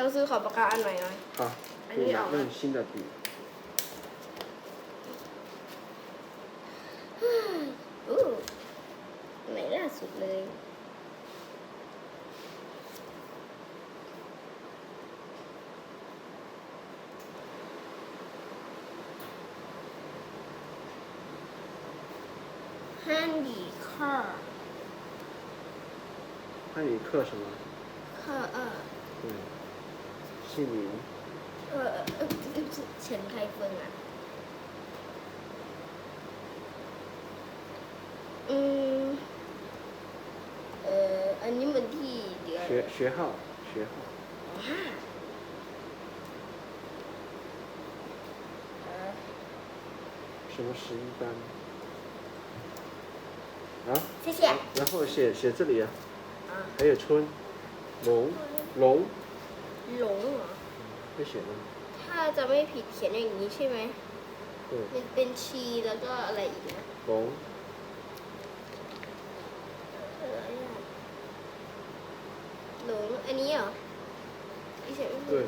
เราซื้อขอปากกาอันใหม่หน่อย 好，哎可以你好了拿用新的笔。 อู้ไหนล่าสุดเลย 汉语课，汉语课什么？课二，对， 姓名。呃呃呃，前开分啊。อืมเอ่ออันนี้มันที่เดือน 学学号学号。 ห้าเอ่อ 什么十一班？啊，谢谢然后写写这里啊，啊还有春，龙龙 หลงเหรอ ไม่เขียนมันถ้าจะไม่ผิดเขียนอย่างนี้ใช่ไหมเออมันเป็นชีแล้วก็อะไรอีกนะหลงอะไรหลงอันนี้เหรอไม่เขียนไม่ถูเอก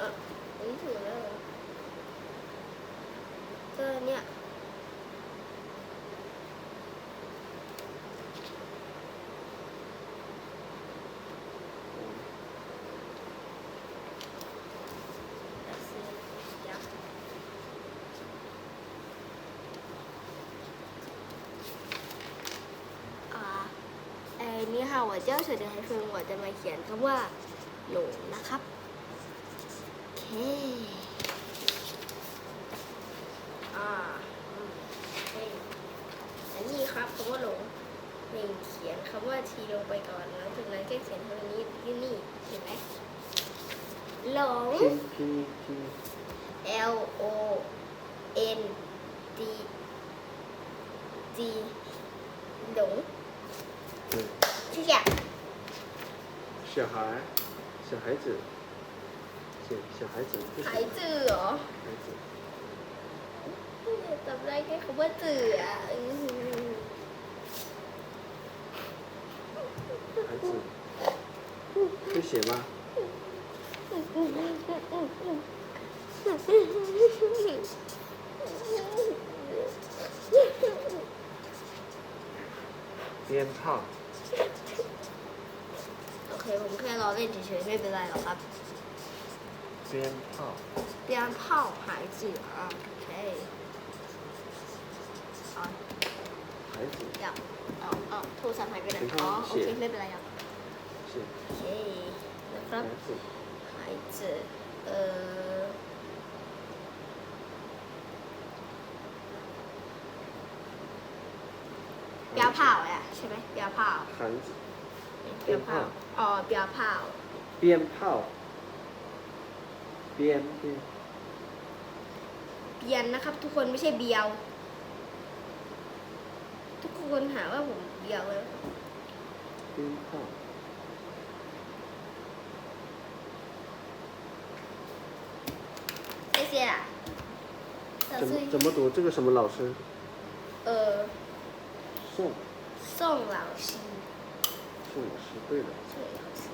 อะอันนี้ถูกแล้วเหอก็เนี่ย 我叫水的还是我จะมาเขียนคำว่าหลงนะครับ โอเค อ่าอืมโอเคอันนี้ครับคำว่าหลงหนึ่งเขียนคำว่าทีลงไปก่อนแล้วจากนั้นก็เขียนคำนี้ที่นี่เห็นไหมหลง 小孩，小孩子，小小孩子。孩子哦。孩子。孩子，会写吗？鞭炮。 ยผมแค่รอเล่นเฉยๆไม่เป็นไรหรอกครับเซียนอ้าเปียนเผาหายจือะโอเคอ๋อหายสิอยากอ๋ออ๋อโทรศัพท์หายไปไหนอ๋อโอเคไม่เป็นไรครับเซีนโอเคนะครับหายสิหจืเอ่อเปียนเผาอะใช่ไหมเปียนเผา เปียเผ่าอ๋อเปียเผ่า 鞭炮鞭鞭 เบียนนะครับ ทุกคนไม่ใช่เบียว ทุกคนหาว่าผมเบียวเลย 鞭炮 谢谢啊。小怎么翠，怎么读？这个什么老师？呃，宋宋老师， 这也是对的，没。